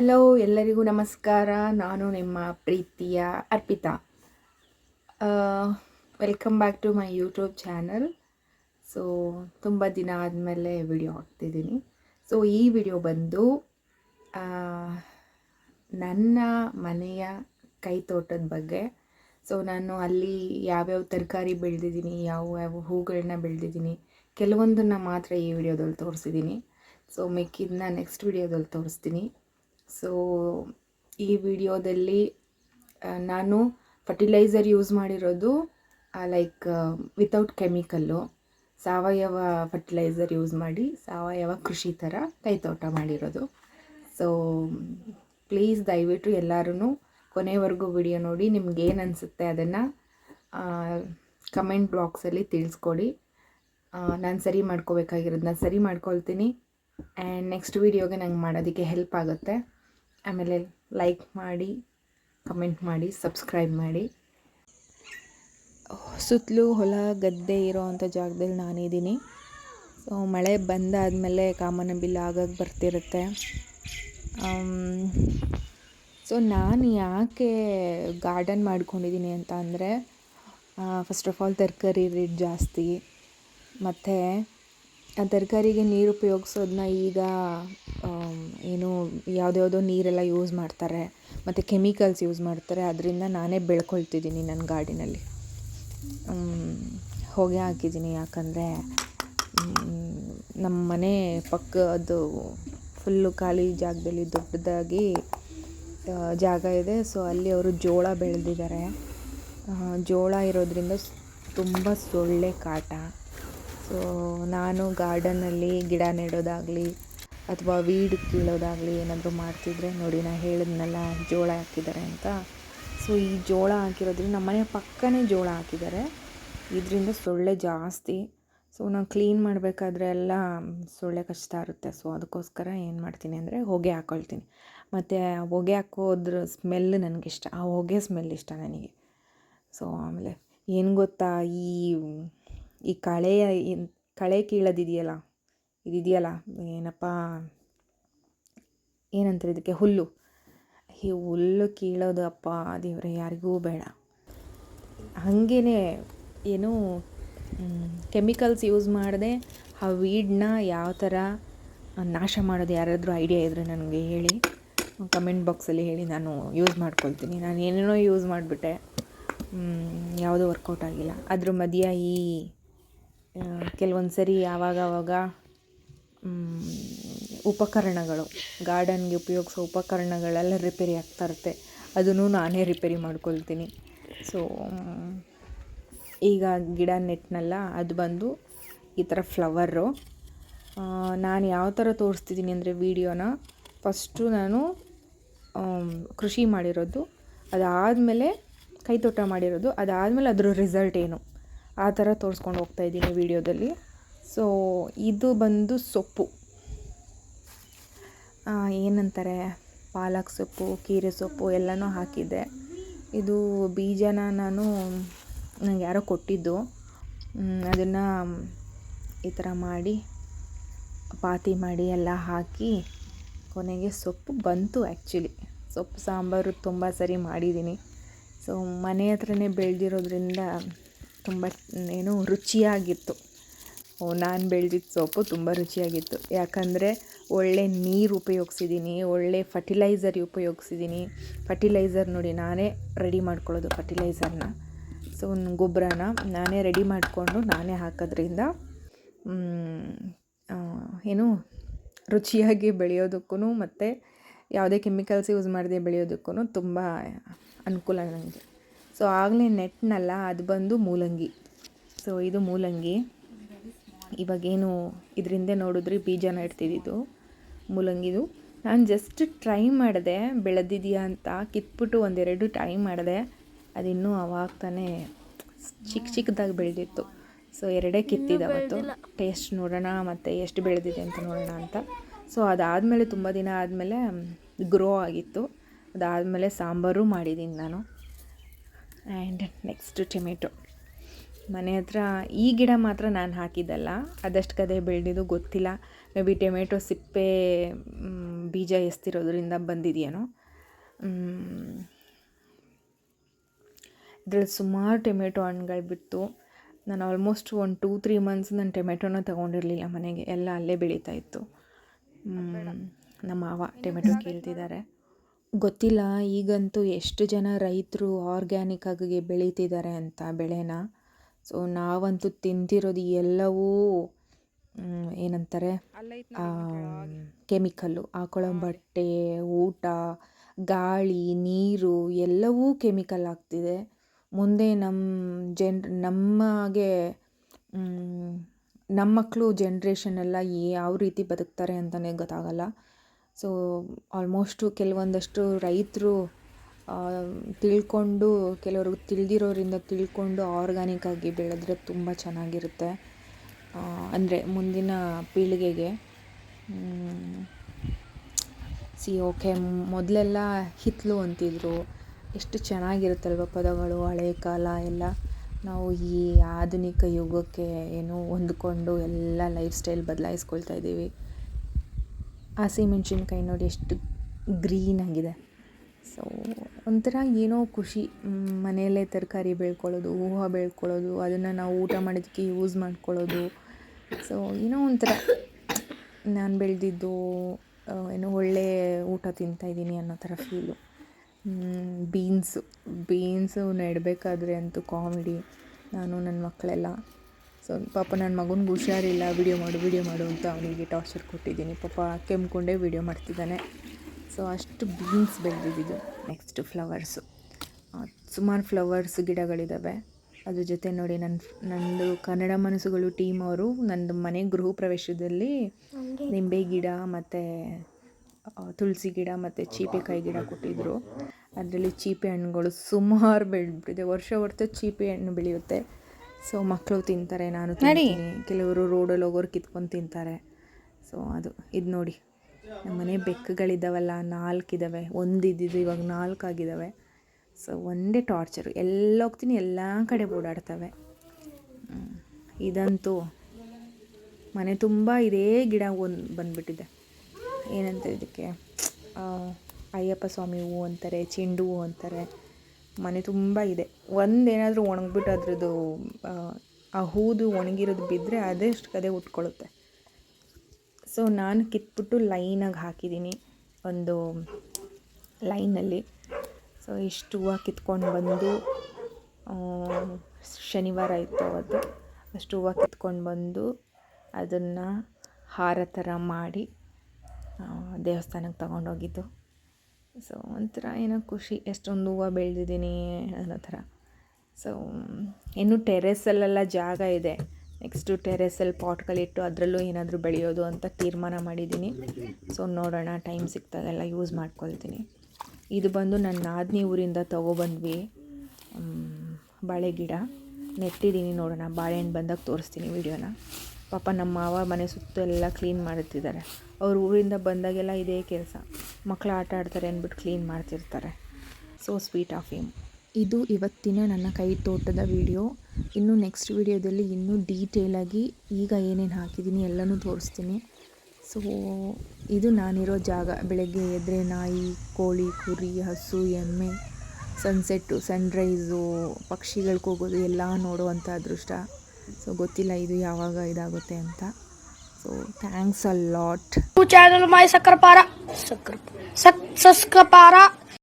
Hello ಎಲ್ಲರಿಗೂ ನಮಸ್ಕಾರ. ನಾನು ನಿಮ್ಮ ಪ್ರೀತಿಯ Arpita. Welcome back to my YouTube channel so ತುಂಬ ದಿನ ಆದಮೇಲೆ ವಿಡಿಯೋ ಹಾಕ್ತಿದ್ದೀನಿ. ಸೊ ಈ ವಿಡಿಯೋ ಬಂದು ನನ್ನ ಮನೆಯ ಕೈತೋಟದ ಬಗ್ಗೆ. ಸೊ ನಾನು ಅಲ್ಲಿ ಯಾವ್ಯಾವ ತರಕಾರಿ ಬೆಳೆದಿದ್ದೀನಿ, ಯಾವ ಯಾವ ಹೂಗಳನ್ನ ಬೆಳೆದಿದ್ದೀನಿ, ಕೆಲವೊಂದನ್ನು ಮಾತ್ರ ಈ ವಿಡಿಯೋದಲ್ಲಿ ತೋರಿಸಿದ್ದೀನಿ. ಸೊ ಮಿಕ್ಕಿದ್ದನ್ನ ನೆಕ್ಸ್ಟ್ ವಿಡಿಯೋದಲ್ಲಿ ತೋರಿಸ್ತೀನಿ. ಸೊ ಈ ವಿಡಿಯೋದಲ್ಲಿ ನಾನು ಫರ್ಟಿಲೈಸರ್ ಯೂಸ್ ಮಾಡಿರೋದು ಲೈಕ್ ವಿತೌಟ್ ಕೆಮಿಕಲ್ಲು ಸಾವಯವ ಫರ್ಟಿಲೈಸರ್ ಯೂಸ್ ಮಾಡಿ, ಸಾವಯವ ಕೃಷಿ ಥರ ಕೈತೋಟ ಮಾಡಿರೋದು. ಸೊ ಪ್ಲೀಸ್ ದಯವಿಟ್ಟು ಎಲ್ಲರೂ ಕೊನೆವರೆಗೂ ವಿಡಿಯೋ ನೋಡಿ, ನಿಮ್ಗೆ ಏನು ಅನಿಸುತ್ತೆ ಅದನ್ನು ಕಮೆಂಟ್ ಬಾಕ್ಸಲ್ಲಿ ತಿಳಿಸ್ಕೊಡಿ. ನಾನು ಸರಿ ಮಾಡ್ಕೋಬೇಕಾಗಿರೋದನ್ನ ಸರಿ ಮಾಡ್ಕೊಳ್ತೀನಿ. ಆ್ಯಂಡ್ ನೆಕ್ಸ್ಟ್ ವೀಡಿಯೋಗೆ ನಂಗೆ ಮಾಡೋದಕ್ಕೆ ಹೆಲ್ಪ್ ಆಗುತ್ತೆ. ಆಮೇಲೆ ಲೈಕ್ ಮಾಡಿ ಕಮೆಂಟ್ ಮಾಡಿ ಸಬ್ಸ್ಕ್ರೈಬ್ ಮಾಡಿ. ಸುತ್ತಲೂ ಹೊಲ, ಗದ್ದೆ ಇರೋ ಅಂಥ ಜಾಗದಲ್ಲಿ ನಾನಿದ್ದೀನಿ. ಸೊ ಮಳೆ ಬಂದಾದಮೇಲೆ ಕಾಮನ ಬಿಲ್ ಆಗಾಗ ಬರ್ತಿರುತ್ತೆ. ಸೊ ನಾನು ಯಾಕೆ ಗಾರ್ಡನ್ ಮಾಡ್ಕೊಂಡಿದ್ದೀನಿ ಅಂತ ಅಂದರೆ ಫಸ್ಟ್ ಆಫ್ ಆಲ್ ತರಕಾರಿ ರೇಟ್ ಜಾಸ್ತಿ. ಮತ್ತು ಆ ತರಕಾರಿಗೆ ನೀರು ಉಪಯೋಗಿಸೋದನ್ನ ಈಗ ಏನು ಯಾವುದ್ಯಾವುದೋ ನೀರೆಲ್ಲ ಯೂಸ್ ಮಾಡ್ತಾರೆ. ಮತ್ತು ಕೆಮಿಕಲ್ಸ್ ಯೂಸ್ ಮಾಡ್ತಾರೆ. ಅದರಿಂದ ನಾನೇ ಬೆಳ್ಕೊಳ್ತಿದ್ದೀನಿ ನನ್ನ ಗಾರ್ಡಿನಲ್ಲಿ ಹೊಗೆ ಹಾಕಿದ್ದೀನಿ. ಯಾಕಂದರೆ ನಮ್ಮ ಮನೆ ಪಕ್ಕ ಅದು ಫುಲ್ಲು ಖಾಲಿ ಜಾಗದಲ್ಲಿ ದೊಡ್ಡದಾಗಿ ಜಾಗ ಇದೆ. ಸೊ ಅಲ್ಲಿ ಅವರು ಜೋಳ ಬೆಳೆದಿದ್ದಾರೆ. ಜೋಳ ಇರೋದ್ರಿಂದ ತುಂಬ ಸೊಳ್ಳೆ ಕಾಟ. ಸೊ ನಾನು ಗಾರ್ಡನಲ್ಲಿ ಗಿಡ ನೆಡೋದಾಗಲಿ ಅಥವಾ ವೀಡ್ ಕೀಳೋದಾಗಲಿ ಏನಾದರೂ ಮಾಡ್ತಿದ್ರೆ ನೋಡಿ ನಾ ಹೇಳಿದ್ನಲ್ಲ, ಜೋಳ ಹಾಕಿದ್ದಾರೆ ಅಂತ. ಸೊ ಈ ಜೋಳ ಹಾಕಿರೋದ್ರಿಂದ ನಮ್ಮ ಮನೆ ಪಕ್ಕನೇ ಜೋಳ ಹಾಕಿದ್ದಾರೆ. ಇದರಿಂದ ಸೊಳ್ಳೆ ಜಾಸ್ತಿ. ಸೊ ನಾವು ಕ್ಲೀನ್ ಮಾಡಬೇಕಾದ್ರೆ ಎಲ್ಲ ಸೊಳ್ಳೆ ಕಷ್ಟ ಇರುತ್ತೆ. ಸೊ ಅದಕ್ಕೋಸ್ಕರ ಏನು ಮಾಡ್ತೀನಿ ಅಂದರೆ ಹೊಗೆ ಹಾಕೊಳ್ತೀನಿ. ಮತ್ತು ಹೊಗೆ ಹಾಕೋದ್ರ ಸ್ಮೆಲ್ ನನಗಿಷ್ಟ. ಆ ಹೊಗೆ ಸ್ಮೆಲ್ ಇಷ್ಟ ನನಗೆ. ಸೊ ಆಮೇಲೆ ಏನು ಗೊತ್ತಾ ಈ ಈ ಕಳೆಯ ಕಳೆ ಕೀಳೋದಿದೆಯಲ್ಲ ಇದಿದೆಯಲ್ಲ ಏನಪ್ಪ, ಏನಂತಾರೆ ಇದಕ್ಕೆ, ಹುಲ್ಲು. ಈ ಹುಲ್ಲು ಕೀಳೋದು ಅಪ್ಪ ದೇವ್ರೆ, ಯಾರಿಗೂ ಬೇಡ. ಹಾಗೇ ಏನು ಕೆಮಿಕಲ್ಸ್ ಯೂಸ್ ಮಾಡದೆ ಆ ವೀಡನ್ನ ಯಾವ ಥರ ನಾಶ ಮಾಡೋದು ಯಾರಾದರೂ ಐಡಿಯಾ ಇದ್ದರೆ ನನಗೆ ಹೇಳಿ. ಕಮೆಂಟ್ ಬಾಕ್ಸಲ್ಲಿ ಹೇಳಿ ನಾನು ಯೂಸ್ ಮಾಡ್ಕೊಳ್ತೀನಿ. ನಾನು ಏನೇನೋ ಯೂಸ್ ಮಾಡಿಬಿಟ್ಟೆ. ಯಾವುದೂ ವರ್ಕೌಟ್ ಆಗಿಲ್ಲ. ಅದ್ರ ಮಧ್ಯ ಈ ಕೆಲವೊಂದು ಸರಿ ಯಾವಾಗ ಆವಾಗ ಮ್, ಉಪಕರಣಗಳು ಗಾರ್ಡನ್ಗೆ ಉಪಯೋಗಿಸೋ ಉಪಕರಣಗಳೆಲ್ಲ ರಿಪೇರಿ ಆಗ್ತಾ ಇರುತ್ತೆ. ಅದನ್ನು ನಾನೇ ರಿಪೇರಿ ಮಾಡ್ಕೊಳ್ತೀನಿ. ಸೊ ಈಗ ಗಿಡ ನೆಟ್ಟನಲ್ಲ ಅದು ಬಂದು ಈ ಥರ ಫ್ಲವರು ನಾನು ಯಾವ ಥರ ತೋರಿಸ್ತಿದ್ದೀನಿ ಅಂದರೆ ವೀಡಿಯೋನ ಫಸ್ಟು ನಾನು ಕೃಷಿ ಮಾಡಿರೋದು ಅದಾದಮೇಲೆ ಕೈತೋಟ ಮಾಡಿರೋದು ಅದಾದಮೇಲೆ ಅದರ ರಿಸಲ್ಟ್ ಏನು? ಆ ಥರ ತೋರಿಸ್ಕೊಂಡು ಹೋಗ್ತಾ ಇದ್ದೀನಿ ವೀಡಿಯೋದಲ್ಲಿ. ಸೊ ಇದು ಬಂದು ಸೊಪ್ಪು. ಏನಂತಾರೆ? ಪಾಲಕ್ ಸೊಪ್ಪು, ಕೀರೆ ಸೊಪ್ಪು ಎಲ್ಲನೂ ಹಾಕಿದ್ದೆ. ಇದು ಬೀಜನ ನಾನು ನನಗೆ ಯಾರೋ ಕೊಟ್ಟಿದ್ದು. ಅದನ್ನು ಈ ಥರ ಮಾಡಿ, ಪಾತಿ ಮಾಡಿ ಎಲ್ಲ ಹಾಕಿ ಕೊನೆಗೆ ಸೊಪ್ಪು ಬಂತು ಆ್ಯಕ್ಚುಲಿ. ಸೊಪ್ಪು ಸಾಂಬಾರು ತುಂಬ ಸರಿ ಮಾಡಿದ್ದೀನಿ. ಸೊ ಮನೆ ಹತ್ರನೇ ಬೆಳೆದಿರೋದ್ರಿಂದ ತುಂಬ ಏನು ರುಚಿಯಾಗಿತ್ತು. ನಾನು ಬೆಳೆದಿದ್ದ ಸೊಪ್ಪು ತುಂಬ ರುಚಿಯಾಗಿತ್ತು. ಯಾಕಂದರೆ ಒಳ್ಳೆ ನೀರು ಉಪಯೋಗಿಸಿದ್ದೀನಿ ಒಳ್ಳೆ ಫರ್ಟಿಲೈಸರ್ ಉಪಯೋಗಿಸಿದ್ದೀನಿ ಫರ್ಟಿಲೈಸರ್ ನೋಡಿ ನಾನೇ ರೆಡಿ ಮಾಡ್ಕೊಳ್ಳೋದು ಫರ್ಟಿಲೈಸರ್ನ ಸೊ ಗೊಬ್ಬರನ ನಾನೇ ರೆಡಿ ಮಾಡಿಕೊಂಡು ನಾನೇ ಹಾಕೋದ್ರಿಂದ ಏನು ರುಚಿಯಾಗಿ ಬೆಳೆಯೋದಕ್ಕೂ ಮತ್ತು ಯಾವುದೇ ಕೆಮಿಕಲ್ಸ್ ಯೂಸ್ ಮಾಡದೆ ಬೆಳೆಯೋದಕ್ಕೂ ತುಂಬ ಅನುಕೂಲ ನನಗೆ ಸೊ ಆಗಲೇ ನೆಟ್ನಲ್ಲ ಅದು ಬಂದು ಮೂಲಂಗಿ. ಸೊ ಇದು ಮೂಲಂಗಿ. ಇವಾಗೇನು ಇದರಿಂದ ನೋಡಿದ್ರೆ ಬೀಜನ ಇಡ್ತಿದ್ದಿದ್ದು ಮೂಲಂಗಿದು. ನಾನು ಜಸ್ಟ್ ಟ್ರೈ ಮಾಡಿದೆ ಬೆಳೆದಿದೆಯಾ ಅಂತ ಕಿತ್ಬಿಟ್ಟು ಒಂದೆರಡು ಟ್ರೈ ಮಾಡಿದೆ. ಅದಿನ್ನೂ ಅವಾಗ ತಾನೇ ಚಿಕ್ಕ ಚಿಕ್ಕದಾಗಿ ಬೆಳೆದಿತ್ತು. ಸೊ ಎರಡೇ ಕಿತ್ತಿದವತ್ತು ಟೇಸ್ಟ್ ನೋಡೋಣ ಮತ್ತು ಎಷ್ಟು ಬೆಳೆದಿದೆ ಅಂತ ನೋಡೋಣ ಅಂತ. ಸೊ ಅದಾದಮೇಲೆ ತುಂಬ ದಿನ ಆದಮೇಲೆ ಗ್ರೋ ಆಗಿತ್ತು. ಅದಾದಮೇಲೆ ಸಾಂಬಾರು ಮಾಡಿದ್ದೀನಿ ನಾನು. ಆ್ಯಂಡ್ ನೆಕ್ಸ್ಟು ಟೊಮೆಟೊ ಮನೆ ಹತ್ರ ಈ ಗಿಡ ಮಾತ್ರ ನಾನು ಹಾಕಿದ್ದಲ್ಲ. ಅದಷ್ಟು ಕದೆ ಬೆಳೆದಿದ್ದು ಗೊತ್ತಿಲ್ಲ. ಮೇ ಬಿ ಟೊಮೆಟೊ ಸಿಪ್ಪೆ ಬೀಜ ಎಸ್ತಿರೋದ್ರಿಂದ ಬಂದಿದೆಯೇನೋ. ಇದ್ರಲ್ಲಿ ಸುಮಾರು ಟೊಮೆಟೊ ಹಣ್ಣುಗಳು ಬಿತ್ತು. ನಾನು ಆಲ್ಮೋಸ್ಟ್ ಒಂದು ಟೂ ತ್ರೀ ಮಂತ್ಸ್ ನಾನು ಟೊಮೆಟೊನ ತೊಗೊಂಡಿರಲಿಲ್ಲ ಮನೆಗೆ. ಎಲ್ಲ ಅಲ್ಲೇ ಬೆಳೀತಾ ಇತ್ತು. ನಮ್ಮ ಮಾವ ಟೊಮೆಟೊ ಕೇಳ್ತಿದ್ದಾರೆ. ಗೊತ್ತಿಲ್ಲ ಈಗಂತೂ ಎಷ್ಟು ಜನ ರೈತರು ಆರ್ಗ್ಯಾನಿಕ್ ಆಗಿ ಬೆಳೀತಿದ್ದಾರೆ ಅಂತ ಬೆಳೆನ. ಸೊ ನಾವಂತೂ ತಿಂತಿರೋದು ಎಲ್ಲವೂ ಏನಂತಾರೆ ಕೆಮಿಕಲ್ಲು. ಹಾಕೊಳ್ಳೋ ಬಟ್ಟೆ ಊಟ ಗಾಳಿ ನೀರು ಎಲ್ಲವೂ ಕೆಮಿಕಲ್ ಆಗ್ತಿದೆ. ಮುಂದೆ ನಮ್ಮ ಜನ್ ನಮಗೆ ನಮ್ಮ ಮಕ್ಕಳು ಜನ್ರೇಷನ್ ಎಲ್ಲ ಯಾವ ರೀತಿ ಬದುಕ್ತಾರೆ ಅಂತಲೇ ಗೊತ್ತಾಗಲ್ಲ. ಸೊ ಆಲ್ಮೋಸ್ಟು ಕೆಲವೊಂದಷ್ಟು ರೈತರು ತಿಳ್ಕೊಂಡು ಕೆಲವರು ತಿಳಿದಿರೋರಿಂದ ತಿಳ್ಕೊಂಡು ಆರ್ಗ್ಯಾನಿಕ್ ಆಗಿ ಬೆಳೆದ್ರೆ ತುಂಬ ಚೆನ್ನಾಗಿರುತ್ತೆ. ಅಂದರೆ ಮುಂದಿನ ಪೀಳಿಗೆಗೆ. ಸಿ, ಓಕೆ, ಮೊದಲೆಲ್ಲ ಹಿತ್ಲು ಅಂತಿದ್ರು. ಎಷ್ಟು ಚೆನ್ನಾಗಿರುತ್ತಲ್ವ ಪದಗಳು, ಹಳೆ ಕಾಲ ಎಲ್ಲ. ನಾವು ಈ ಆಧುನಿಕ ಯುಗಕ್ಕೆ ಏನು ಹೊಂದ್ಕೊಂಡು ಎಲ್ಲ ಲೈಫ್ ಸ್ಟೈಲ್ ಬದಲಾಯಿಸ್ಕೊಳ್ತಾ ಇದ್ದೀವಿ. ಹಸಿಮೆಣ್ಸಿನ್ಕಾಯಿ ನೋಡಿ ಎಷ್ಟು ಗ್ರೀನ್ ಆಗಿದೆ. ಸೊ ಒಂಥರ ಏನೋ ಖುಷಿ. ಮನೆಯಲ್ಲೇ ತರಕಾರಿ ಬೆಳ್ಕೊಳ್ಳೋದು, ಹೂವು ಬೆಳ್ಕೊಳ್ಳೋದು, ಅದನ್ನು ನಾವು ಊಟ ಮಾಡೋದಕ್ಕೆ ಯೂಸ್ ಮಾಡ್ಕೊಳ್ಳೋದು. ಸೊ ಏನೋ ಒಂಥರ ನಾನು ಬೆಳೆದಿದ್ದು ಏನೋ ಒಳ್ಳೆ ಊಟ ತಿಂತಾಯಿದ್ದೀನಿ ಅನ್ನೋ ಥರ ಫೀಲು ಬೀನ್ಸು ಬೀನ್ಸು ನೆಡಬೇಕಾದ್ರೆ ಅಂತೂ ಕಾಮಿಡಿ ನಾನು ನನ್ನ ಮಕ್ಕಳೆಲ್ಲ ಸೊ ಪಾಪ ನನ್ನ ಮಗನಿಗೆ ಹುಷಾರಿಲ್ಲ ವಿಡಿಯೋ ಮಾಡು ವಿಡಿಯೋ ಮಾಡು ಅಂತ ಅವನಿಗೆ ಟಾರ್ಚರ್ ಕೊಟ್ಟಿದ್ದೀನಿ. ಪಾಪ ಕೆಮ್ಕೊಂಡೇ ವಿಡಿಯೋ ಮಾಡ್ತಿದ್ದಾನೆ. ಸೊ ಅಷ್ಟು ಬೀನ್ಸ್ ಬೆಳೆದಿದ್ದು ನೆಕ್ಸ್ಟ್ ಫ್ಲವರ್ಸು ಸುಮಾರು ಫ್ಲವರ್ಸ್ ಗಿಡಗಳಿದ್ದಾವೆ ಅದ್ರ ಜೊತೆ ನೋಡಿ ನನ್ನ ನಂದು ಕನ್ನಡ ಮನಸ್ಸುಗಳು ಟೀಮ್ ಅವರು. ನಂದು ಮನೆ ಗೃಹ ಪ್ರವೇಶದಲ್ಲಿ ನಿಂಬೆ ಗಿಡ ಮತ್ತು ತುಳಸಿ ಗಿಡ ಮತ್ತು ಚೀಪೆಕಾಯಿ ಗಿಡ ಕೊಟ್ಟಿದ್ದರು ಅದರಲ್ಲಿ ಚೀಪೆ ಹಣ್ಣುಗಳು ಸುಮಾರು ಬೆಳೆದ್ಬಿಟ್ಟಿದೆ. ವರ್ಷ ವರ್ಷ ಚೀಪೆ ಹಣ್ಣು ಬೆಳೆಯುತ್ತೆ. ಸೊ ಮಕ್ಕಳು ತಿಂತಾರೆ ನಾನು ತಿಂತೀನಿ. ಕೆಲವರು ರೋಡಲ್ಲಿ ಹೋಗೋರು ಕಿತ್ಕೊಂಡು ತಿಂತಾರೆ. ಸೊ ಅದು ಇದು ನೋಡಿ. ನಮ್ಮ ಮನೆ ಬೆಕ್ಕುಗಳಿದ್ದಾವಲ್ಲ ನಾಲ್ಕು ಇದ್ದಾವೆ ಒಂದು ಇದ್ದಿದ್ದು ಇವಾಗ ನಾಲ್ಕಾಗಿದ್ದಾವೆ ಸೊ ಒಂದೇ ಟಾರ್ಚರು ಎಲ್ಲ ಹೋಗ್ತೀನಿ ಎಲ್ಲ ಕಡೆ ಓಡಾಡ್ತವೆ. ಇದಂತೂ ಮನೆ ತುಂಬ ಇದೇ ಗಿಡ ಒಂದು ಬಂದುಬಿಟ್ಟಿದೆ. ಏನಂತ ಇದಕ್ಕೆ? ಅಯ್ಯಪ್ಪ ಸ್ವಾಮಿ ಹೂವು ಅಂತಾರೆ ಚೆಂಡು ಹೂವು ಅಂತಾರೆ. ಮನೆ ತುಂಬ ಇದೆ. ಒಂದೇನಾದರೂ ಒಣಗಿಬಿಟ್ಟು ಅದ್ರದ್ದು ಆ, ಹೂದು ಒಣಗಿರೋದು ಬಿದ್ದರೆ ಅಷ್ಟು ಕದೆ ಉಟ್ಕೊಳ್ಳುತ್ತೆ. ಸೊ ನಾನು ಕಿತ್ಬಿಟ್ಟು ಲೈನಾಗಿ ಹಾಕಿದ್ದೀನಿ ಒಂದು ಲೈನಲ್ಲಿ ಸೊ ಇಷ್ಟು ಹೂವು ಕಿತ್ಕೊಂಡು ಬಂದು ಶನಿವಾರ ಇತ್ತು ಅವತ್ತು. ಅಷ್ಟು ಹೂವು ಕಿತ್ಕೊಂಡು ಬಂದು ಅದನ್ನು ಹಾರ ಥರ ಮಾಡಿ ದೇವಸ್ಥಾನಕ್ಕೆ ತಗೊಂಡೋಗಿದ್ದು. ಸೊ, ಒಂಥರ ಏನೋ ಖುಷಿ, ಎಷ್ಟೊಂದು ಹೂವು ಬೆಳೆದಿದ್ದೀನಿ ಅನ್ನೋ ಥರ. ಸೊ, ಇನ್ನು ಟೆರೆಸಲ್ಲೆಲ್ಲ ಜಾಗ ಇದೆ. ನೆಕ್ಸ್ಟು ಟೆರೆಸಲ್ಲಿ ಪಾಟ್ಗಳಿಟ್ಟು ಅದರಲ್ಲೂ ಏನಾದರೂ ಬೆಳೆಯೋದು ಅಂತ ತೀರ್ಮಾನ ಮಾಡಿದ್ದೀನಿ. ಸೊ, ನೋಡೋಣ, ಟೈಮ್ ಸಿಕ್ತಾಗೆಲ್ಲ ಯೂಸ್ ಮಾಡ್ಕೊಳ್ತೀನಿ. ಇದು ಬಂದು ನನ್ನ ನಾದಿನಿ ಊರಿಂದ ತೊಗೊಬಂದ್ವಿ. ಬಾಳೆ ಗಿಡ. ನೆಟ್ಟಿದ್ದೀನಿ ನೋಡೋಣ, ಬಾಳೆಹಣ್ಣು ಬಂದಾಗ ತೋರಿಸ್ತೀನಿ ವಿಡಿಯೋನ. ಪಾಪ ನಮ್ಮ ಮಾವ ಮನೆ ಸುತ್ತ ಎಲ್ಲ ಕ್ಲೀನ್ ಮಾಡುತ್ತಿದ್ದಾರೆ ಅವ್ರ ಊರಿಂದ ಬಂದಾಗೆಲ್ಲ ಇದೇ ಕೆಲಸ. ಮಕ್ಕಳು ಆಟ ಆಡ್ತಾರೆ ಅಂದ್ಬಿಟ್ಟು ಕ್ಲೀನ್ ಮಾಡ್ತಿರ್ತಾರೆ. ಸೊ ಸ್ವೀಟ್ ಆಫ್ ಹಿಮ್ ಇದು ಇವತ್ತಿನ ನನ್ನ ಕೈ ತೋಟದ ವಿಡಿಯೋ ಇನ್ನು ನೆಕ್ಸ್ಟ್ ವಿಡಿಯೋದಲ್ಲಿ ಇನ್ನೂ ಡೀಟೇಲಾಗಿ ಈಗ ಏನೇನು ಹಾಕಿದ್ದೀನಿ ಎಲ್ಲನೂ ತೋರಿಸ್ತೀನಿ. ಸೊ ಇದು ನಾನಿರೋ ಜಾಗ. ಬೆಳಗ್ಗೆ ಎದ್ರೆ ನಾಯಿ, ಕೋಳಿ, ಕುರಿ, ಹಸು, ಎಮ್ಮೆ ಸನ್ಸೆಟ್ಟು ಸನ್ರೈಸು ಪಕ್ಷಿಗಳಿಗೆ ಹೋಗೋದು ಎಲ್ಲ ನೋಡುವಂಥ ಅದೃಷ್ಟ ಸೊ ಗೊತ್ತಿಲ್ಲ ಇದು ಯಾವಾಗ ಇದಾಗುತ್ತೆ ಅಂತ. So thanks a lot channel my సక్కరపార సక్కర సక్కరపార